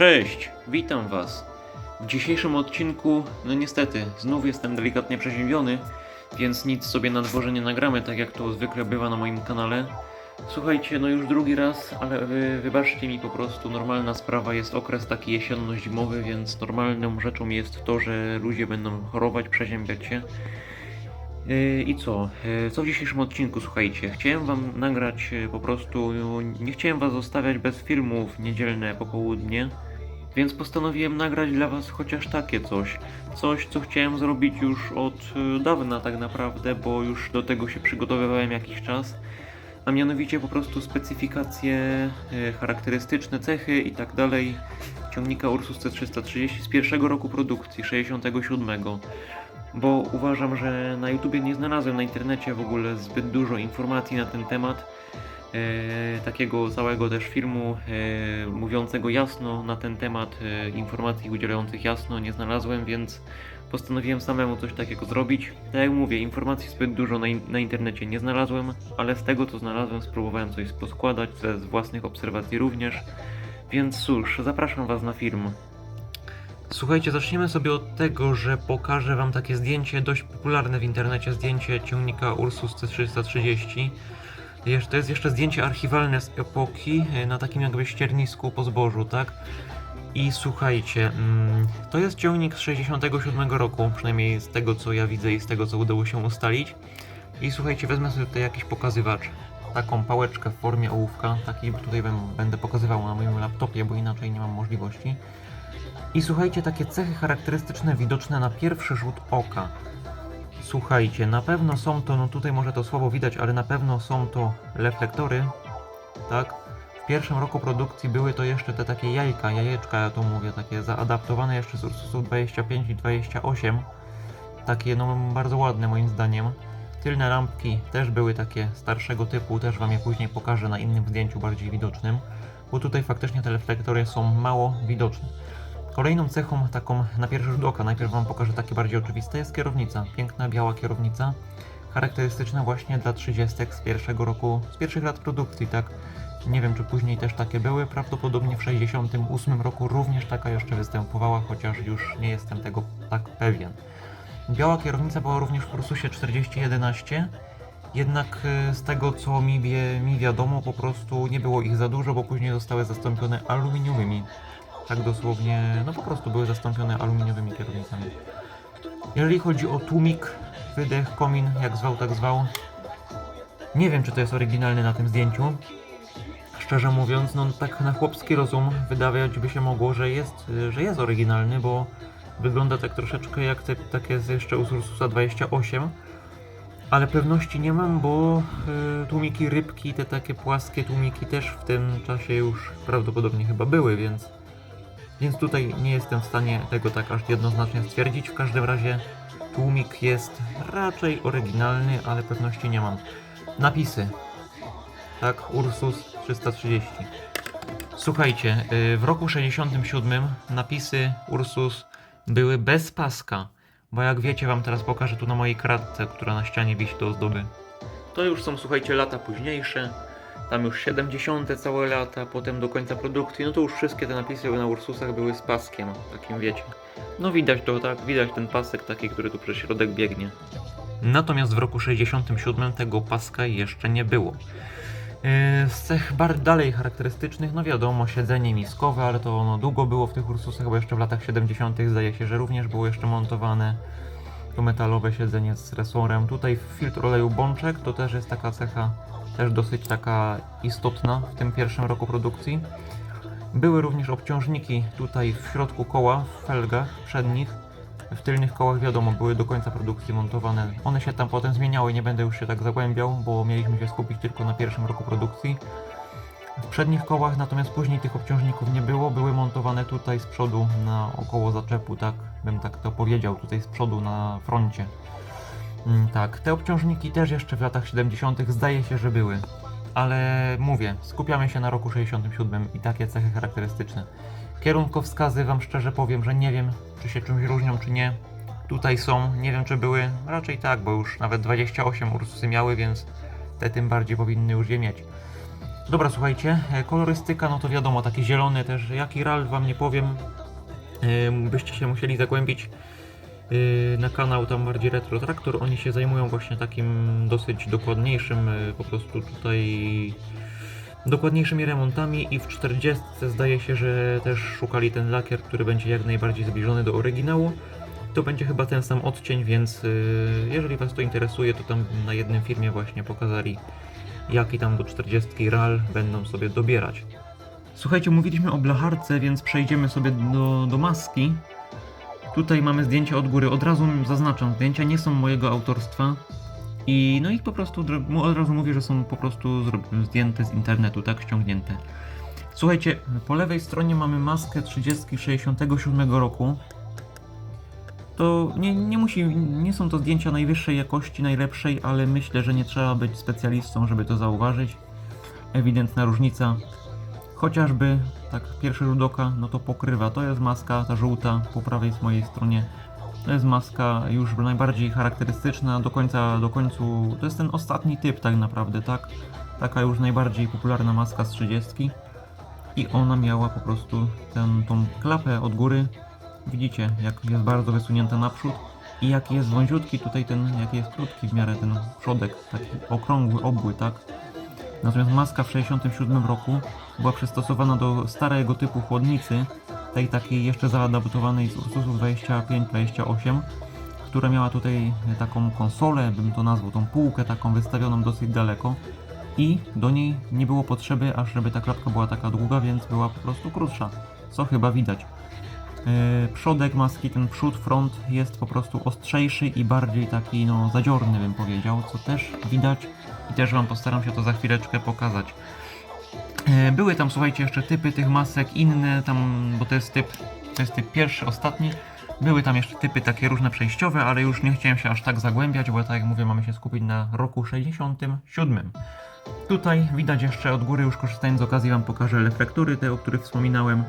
Cześć, witam Was. W dzisiejszym odcinku, no niestety, znów jestem delikatnie przeziębiony, więc nic sobie na dworze nie nagramy, tak jak to zwykle bywa na moim kanale. Słuchajcie, no już drugi raz, ale wy, wybaczcie mi po prostu, normalna sprawa jest okres taki jesienno-zimowy, więc normalną rzeczą jest to, że ludzie będą chorować, przeziębiać się. Yy, I co? Yy, Co w dzisiejszym odcinku, słuchajcie? Chciałem wam nagrać yy, po prostu, nie chciałem was zostawiać bez filmów niedzielne popołudnie, więc postanowiłem nagrać dla was chociaż takie coś. Coś, co chciałem zrobić już od yy, dawna tak naprawdę, bo już do tego się przygotowywałem jakiś czas. A mianowicie po prostu specyfikacje, yy, charakterystyczne cechy i tak dalej ciągnika Ursus C330 z pierwszego roku produkcji, 67 bo uważam, że na YouTubie nie znalazłem na internecie w ogóle zbyt dużo informacji na ten temat. E, takiego całego też filmu e, mówiącego jasno na ten temat, e, informacji udzielających jasno nie znalazłem, więc postanowiłem samemu coś takiego zrobić. Tak jak mówię, informacji zbyt dużo na, in- na internecie nie znalazłem, ale z tego co znalazłem spróbowałem coś poskładać z własnych obserwacji również. Więc cóż, zapraszam Was na film. Słuchajcie, zaczniemy sobie od tego, że pokażę Wam takie zdjęcie, dość popularne w internecie, zdjęcie ciągnika Ursus C330. To jest jeszcze zdjęcie archiwalne z epoki, y, na takim jakby ściernisku po zbożu, tak? I słuchajcie, mm, to jest ciągnik z 67 roku, przynajmniej z tego co ja widzę i z tego co udało się ustalić. I słuchajcie, wezmę sobie tutaj jakiś pokazywacz, taką pałeczkę w formie ołówka, taki tutaj będę pokazywał na moim laptopie, bo inaczej nie mam możliwości. I słuchajcie, takie cechy charakterystyczne widoczne na pierwszy rzut oka. Słuchajcie, na pewno są to, no tutaj może to słabo widać, ale na pewno są to reflektory, tak? W pierwszym roku produkcji były to jeszcze te takie jajka, jajeczka ja to mówię, takie zaadaptowane jeszcze z Ursusów 25 i 28. Takie no bardzo ładne moim zdaniem. Tylne lampki też były takie starszego typu, też wam je później pokażę na innym zdjęciu bardziej widocznym, bo tutaj faktycznie te reflektory są mało widoczne. Kolejną cechą, taką na pierwszy rzut oka, najpierw Wam pokażę takie bardziej oczywiste, jest kierownica. Piękna, biała kierownica, charakterystyczna właśnie dla 30 z pierwszego roku, z pierwszych lat produkcji, tak? Nie wiem, czy później też takie były, prawdopodobnie w 68 roku również taka jeszcze występowała, chociaż już nie jestem tego tak pewien. Biała kierownica była również w Ursusie 4011, jednak y, z tego co mi, wie, mi wiadomo, po prostu nie było ich za dużo, bo później zostały zastąpione aluminiowymi tak dosłownie, no po prostu były zastąpione aluminiowymi kierownicami. Jeżeli chodzi o tłumik, wydech, komin, jak zwał, tak zwał, nie wiem, czy to jest oryginalny na tym zdjęciu. Szczerze mówiąc, no tak na chłopski rozum wydawać by się mogło, że jest, że jest oryginalny, bo wygląda tak troszeczkę jak te takie jeszcze Ursusa 28. Ale pewności nie mam, bo y, tłumiki rybki, te takie płaskie tłumiki też w tym czasie już prawdopodobnie chyba były, więc więc tutaj nie jestem w stanie tego tak aż jednoznacznie stwierdzić. W każdym razie tłumik jest raczej oryginalny, ale pewności nie mam. Napisy. Tak, Ursus 330. Słuchajcie, y, w roku 67 napisy Ursus były bez paska. Bo jak wiecie, wam teraz pokażę tu na mojej kratce, która na ścianie wisi do ozdoby. To już są, słuchajcie, lata późniejsze. Tam już 70. całe lata, potem do końca produkcji, no to już wszystkie te napisy na Ursusach były z paskiem, takim wiecie. No widać to, tak, widać ten pasek taki, który tu przez środek biegnie. Natomiast w roku 67 tego paska jeszcze nie było. Yy, Z cech bar dalej charakterystycznych, no wiadomo, siedzenie miskowe, ale to ono długo było w tych Ursusach, bo jeszcze w latach 70. zdaje się, że również było jeszcze montowane to metalowe siedzenie z resorem. Tutaj filtr oleju bączek to też jest taka cecha też dosyć taka istotna w tym pierwszym roku produkcji. Były również obciążniki tutaj w środku koła, w felgach przednich. W tylnych kołach wiadomo, były do końca produkcji montowane. One się tam potem zmieniały, nie będę już się tak zagłębiał, bo mieliśmy się skupić tylko na pierwszym roku produkcji. W przednich kołach natomiast później tych obciążników nie było, były montowane tutaj z przodu na około zaczepu, tak bym tak to powiedział, tutaj z przodu na froncie. Mm, tak, te obciążniki też jeszcze w latach 70. zdaje się, że były. Ale mówię, skupiamy się na roku 67 i takie cechy charakterystyczne. Kierunkowskazy wam szczerze powiem, że nie wiem, czy się czymś różnią, czy nie. Tutaj są, nie wiem czy były, raczej tak, bo już nawet 28 Ursusy miały, więc te tym bardziej powinny już je mieć. Dobra, słuchajcie, e, kolorystyka, no to wiadomo, taki zielony też, jaki RAL wam nie powiem, e, byście się musieli zagłębić na kanał tam bardziej Retro Traktor, oni się zajmują właśnie takim dosyć dokładniejszym e, po prostu tutaj dokładniejszymi remontami i w 40 zdaje się, że też szukali ten lakier, który będzie jak najbardziej zbliżony do oryginału. To będzie chyba ten sam odcień, więc y, jeżeli Was to interesuje, to tam na jednym filmie właśnie pokazali jaki tam do 40 RAL będą sobie dobierać. Słuchajcie, mówiliśmy o blacharce, więc przejdziemy sobie do, do maski. Tutaj mamy zdjęcia od góry. Od razu zaznaczam, zdjęcia nie są mojego autorstwa. I no i po prostu od razu mówię, że są po prostu zdjęte z internetu, tak ściągnięte. Słuchajcie, po lewej stronie mamy maskę 3067 roku. To nie, nie musi, nie są to zdjęcia najwyższej jakości, najlepszej, ale myślę, że nie trzeba być specjalistą, żeby to zauważyć. Ewidentna różnica. Chociażby tak pierwszy rzut oka, no to pokrywa. To jest maska, ta żółta po prawej z mojej stronie. To jest maska już najbardziej charakterystyczna, do końca, do końcu, to jest ten ostatni typ tak naprawdę, tak? Taka już najbardziej popularna maska z 30. I ona miała po prostu ten, tą klapę od góry. Widzicie, jak jest bardzo wysunięta naprzód i jaki jest wąziutki tutaj ten, jaki jest krótki w miarę ten przodek, taki okrągły, obły, tak? Natomiast maska w 67 roku była przystosowana do starego typu chłodnicy, tej takiej jeszcze zaadaptowanej z Ursusów 25-28, która miała tutaj taką konsolę, bym to nazwał, tą półkę taką wystawioną dosyć daleko i do niej nie było potrzeby, aż żeby ta klapka była taka długa, więc była po prostu krótsza, co chyba widać. Yy, przodek maski, ten przód, front jest po prostu ostrzejszy i bardziej taki no zadziorny bym powiedział, co też widać i też Wam postaram się to za chwileczkę pokazać. E, Były tam, słuchajcie, jeszcze typy tych masek inne, tam, bo to jest typ, to jest typ pierwszy, ostatni. Były tam jeszcze typy takie różne przejściowe, ale już nie chciałem się aż tak zagłębiać, bo tak jak mówię, mamy się skupić na roku 67. Tutaj widać jeszcze od góry, już korzystając z okazji Wam pokażę reflektory, te o których wspominałem.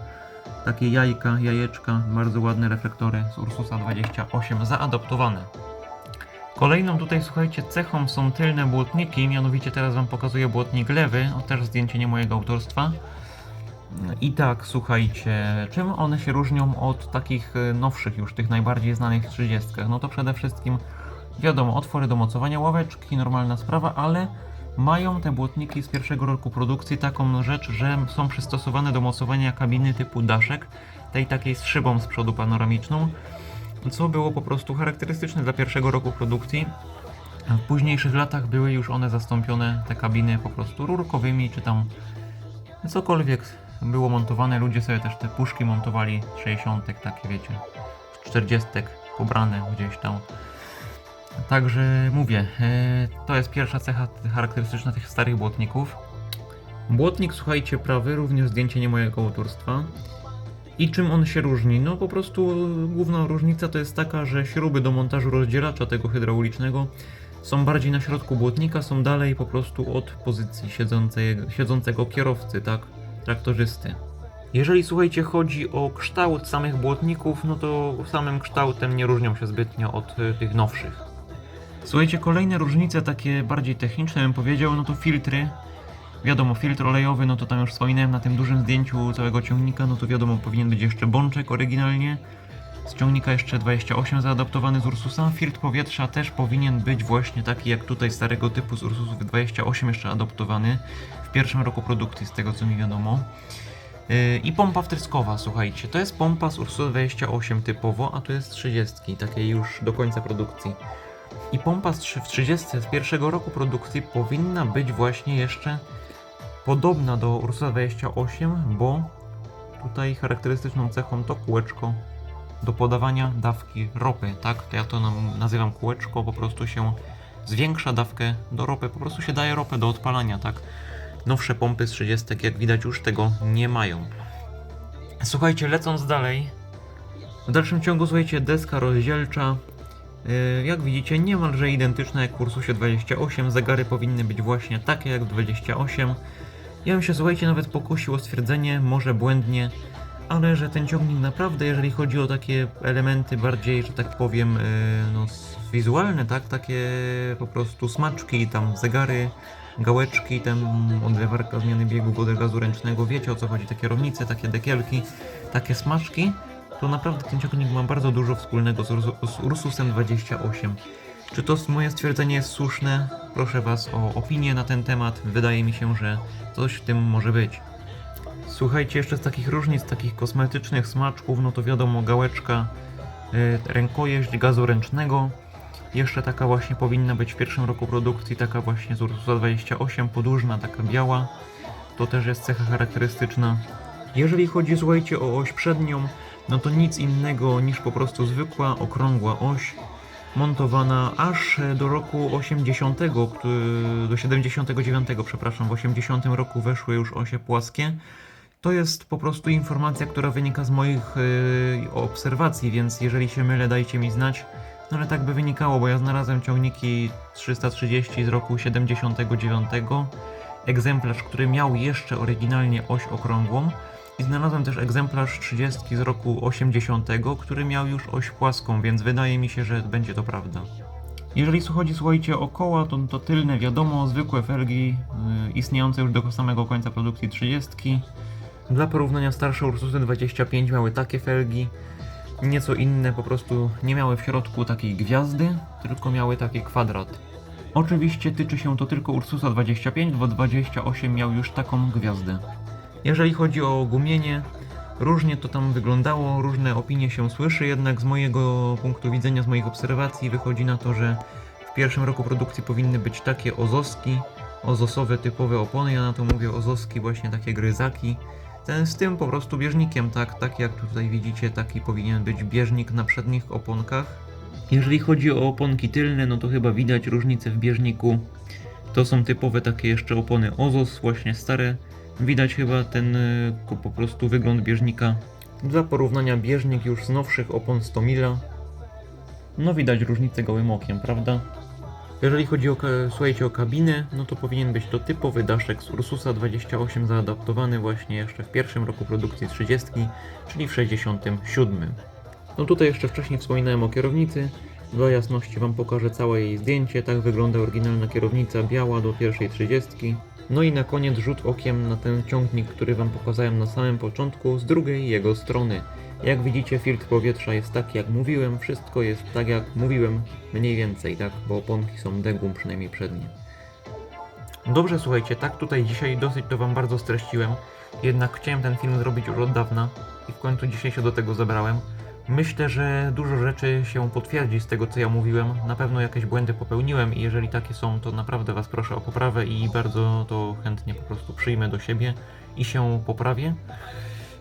Takie jajka, jajeczka, bardzo ładne reflektory z Ursusa 28 zaadaptowane. Kolejną tutaj, słuchajcie, cechą są tylne błotniki, mianowicie teraz Wam pokazuję błotnik lewy, o też zdjęcie nie mojego autorstwa. I tak, słuchajcie, czym one się różnią od takich e, nowszych już, tych najbardziej znanych 30? No to przede wszystkim, wiadomo, otwory do mocowania ławeczki, normalna sprawa, ale mają te błotniki z pierwszego roku produkcji taką rzecz, że są przystosowane do mocowania kabiny typu daszek, tej takiej z szybą z przodu panoramiczną, co było po prostu charakterystyczne dla pierwszego roku produkcji. W późniejszych latach były już one zastąpione, te kabiny po prostu rurkowymi, czy tam cokolwiek było montowane. Ludzie sobie też te puszki montowali 60 takie wiecie, z 40 pobrane gdzieś tam. Także mówię, e, to jest pierwsza cecha charakterystyczna tych starych błotników. Błotnik, słuchajcie, prawy, również zdjęcie nie mojego autorstwa. I czym on się różni? No po prostu główna różnica to jest taka, że śruby do montażu rozdzielacza tego hydraulicznego są bardziej na środku błotnika, są dalej po prostu od pozycji siedzącego, siedzącego kierowcy, tak? Traktorzysty. Jeżeli słuchajcie, chodzi o kształt samych błotników, no to samym kształtem nie różnią się zbytnio od y, tych nowszych. Słuchajcie, kolejne różnice takie bardziej techniczne bym powiedział, no to filtry. Wiadomo, filtr olejowy, no to tam już wspominałem na tym dużym zdjęciu całego ciągnika, no to wiadomo, powinien być jeszcze bączek oryginalnie. Z ciągnika jeszcze 28 zaadaptowany z Ursusa. Filtr powietrza też powinien być właśnie taki jak tutaj starego typu z Ursusów 28 jeszcze adaptowany w pierwszym roku produkcji, z tego co mi wiadomo. Yy, I pompa wtryskowa, słuchajcie, to jest pompa z Ursusa 28 typowo, a to jest 30, takiej już do końca produkcji. I pompa w 30 z pierwszego roku produkcji powinna być właśnie jeszcze podobna do Ursusa 28, bo tutaj charakterystyczną cechą to kółeczko do podawania dawki ropy, tak? To ja to nazywam kółeczko, po prostu się zwiększa dawkę do ropy, po prostu się daje ropę do odpalania, tak? Nowsze pompy z 30, jak widać, już tego nie mają. Słuchajcie, lecąc dalej, w dalszym ciągu, słuchajcie, deska rozdzielcza, Jak widzicie, niemalże identyczne jak w Ursusie 28. Zegary powinny być właśnie takie jak w 28. Ja bym się, słuchajcie, nawet pokusił o stwierdzenie, może błędnie, ale że ten ciągnik naprawdę, jeżeli chodzi o takie elementy bardziej, że tak powiem, yy, no, wizualne, tak, takie po prostu smaczki, tam zegary, gałeczki, ten odlewarka zmiany biegu wody gazu ręcznego, wiecie o co chodzi, te kierownice, takie dekielki, takie smaczki, to naprawdę ten ciągnik ma bardzo dużo wspólnego z, z Ursusem 28. Czy to moje stwierdzenie jest słuszne? Proszę Was o opinię na ten temat. Wydaje mi się, że coś w tym może być. Słuchajcie, jeszcze z takich różnic, takich kosmetycznych smaczków, no to wiadomo, gałeczka, y, rękojeść gazu ręcznego. Jeszcze taka właśnie powinna być w pierwszym roku produkcji, taka właśnie z Ursusa 28, podłużna, taka biała. To też jest cecha charakterystyczna. Jeżeli chodzi, słuchajcie, o oś przednią, no to nic innego niż po prostu zwykła, okrągła oś, montowana aż do roku 80, który- do 79, przepraszam, w 80 roku weszły już osie płaskie. To jest po prostu informacja, która wynika z moich yy, obserwacji, więc jeżeli się mylę, dajcie mi znać. No ale tak by wynikało, bo ja znalazłem ciągniki 330 z roku 79, egzemplarz, który miał jeszcze oryginalnie oś okrągłą i znalazłem też egzemplarz 30 z roku 80, który miał już oś płaską, więc wydaje mi się, że będzie to prawda. Jeżeli chodzi, słuchajcie, o koła, to, to tylne wiadomo, zwykłe felgi yy, istniejące już do samego końca produkcji 30. Dla porównania starsze Ursusy 25 miały takie felgi, nieco inne po prostu nie miały w środku takiej gwiazdy, tylko miały taki kwadrat. Oczywiście tyczy się to tylko Ursusa 25, bo 28 miał już taką gwiazdę. Jeżeli chodzi o gumienie, różnie to tam wyglądało, różne opinie się słyszy, jednak z mojego punktu widzenia, z moich obserwacji wychodzi na to, że w pierwszym roku produkcji powinny być takie ozoski, ozosowe typowe opony, ja na to mówię ozoski, właśnie takie gryzaki. Ten z tym po prostu bieżnikiem, tak, tak jak tutaj widzicie, taki powinien być bieżnik na przednich oponkach. Jeżeli chodzi o oponki tylne, no to chyba widać różnicę w bieżniku. To są typowe takie jeszcze opony Ozos, właśnie stare. Widać chyba ten ko- po prostu wygląd bieżnika. Dla porównania bieżnik już z nowszych opon 100 mila. No widać różnicę gołym okiem, prawda? Jeżeli chodzi o, słuchajcie, o kabinę, no to powinien być to typowy daszek z Ursusa 28 zaadaptowany właśnie jeszcze w pierwszym roku produkcji 30, czyli w 67. No tutaj jeszcze wcześniej wspominałem o kierownicy. Dla jasności Wam pokażę całe jej zdjęcie. Tak wygląda oryginalna kierownica biała do pierwszej 30. No i na koniec rzut okiem na ten ciągnik, który Wam pokazałem na samym początku, z drugiej jego strony. Jak widzicie, filtr powietrza jest taki jak mówiłem, wszystko jest tak jak mówiłem, mniej więcej, tak, bo oponki są degum, przynajmniej przednie. Dobrze, słuchajcie, tak tutaj dzisiaj dosyć to Wam bardzo streściłem, jednak chciałem ten film zrobić już od dawna i w końcu dzisiaj się do tego zabrałem. Myślę, że dużo rzeczy się potwierdzi z tego, co ja mówiłem. Na pewno jakieś błędy popełniłem i jeżeli takie są, to naprawdę Was proszę o poprawę i bardzo to chętnie po prostu przyjmę do siebie i się poprawię.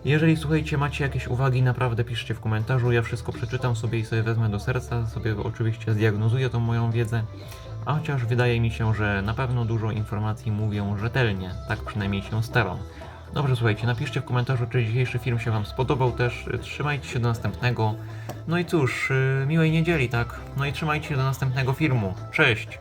Jeżeli słuchajcie, macie jakieś uwagi, naprawdę piszcie w komentarzu. Ja wszystko przeczytam sobie i sobie wezmę do serca. Sobie oczywiście zdiagnozuję tą moją wiedzę. A chociaż wydaje mi się, że na pewno dużo informacji mówią rzetelnie. Tak przynajmniej się staram. Dobrze, słuchajcie, napiszcie w komentarzu, czy dzisiejszy film się Wam spodobał też. Trzymajcie się do następnego. No i cóż, yy, miłej niedzieli, tak? No i trzymajcie się do następnego filmu. Cześć!